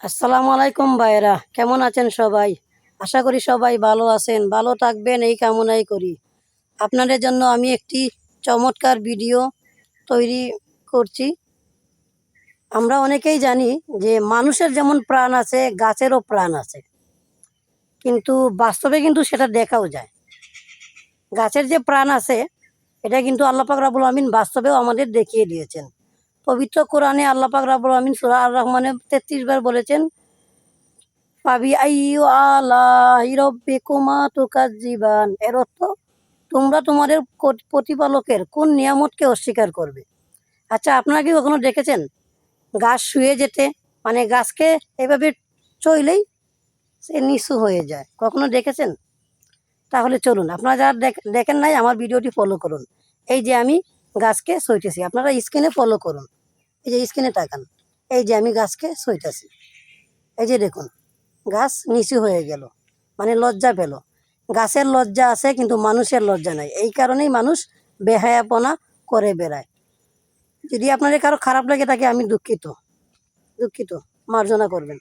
আসসালামু আলাইকুম ভাইরা কেমন আছেন সবাই? আশা করি সবাই ভালো আছেন, ভালো থাকবেন, এই কামনাই করি। আপনাদের জন্য আমি একটি চমৎকার ভিডিও তৈরি করছি। আমরা অনেকেই জানি যে মানুষের যেমন প্রাণ আছে, গাছেরও প্রাণ আছে। কিন্তু বাস্তবে কিন্তু সেটা দেখাও যায়। গাছের যে প্রাণ আছে, এটা কিন্তু আল্লাহ পাক রাবুল আমিন বাস্তবেও আমাদের দেখিয়ে দিয়েছেন। পবিত্র কোরআনে আল্লাহ পাক রাবুল আমিন সুরা আর রহমানে তেত্রিশ বার বলেছেন পাবি আইয়ু আলা হিরব্বে কুমা তুকাজিবান এর অর্থ, তোমরা তোমাদের প্রতিপালকের কোন নিয়ামতকে অস্বীকার করবে। আচ্ছা আপনারা কি কখনো দেখেছেন, গাছ শুয়ে যেতে মানে গাছকে এভাবে চইলেই সে নিচু হয়ে যায়? কখনো দেখেছেন? তাহলে চলুন, আপনারা যারা দেখেন নাই, আমার ভিডিওটি ফলো করুন। এই যে আমি গাছকে সইতেছি। আপনারা স্ক্রিনে ফলো করুন। এই যে স্ক্রিনে তাকান। এই যে আমি গাছকে সইতেছি। এই যে দেখুন, গাছ নিচু হয়ে গেল। মানে লজ্জা পেল। গাছের লজ্জা আছে, কিন্তু মানুষের লজ্জা নাই। এই কারণেই মানুষ বেহায়াপনা করে বেড়ায়। যদি আপনাদের কারও খারাপ লাগে তাকে আমি দুঃখিত। দুঃখিত। মার্জনা করবেন।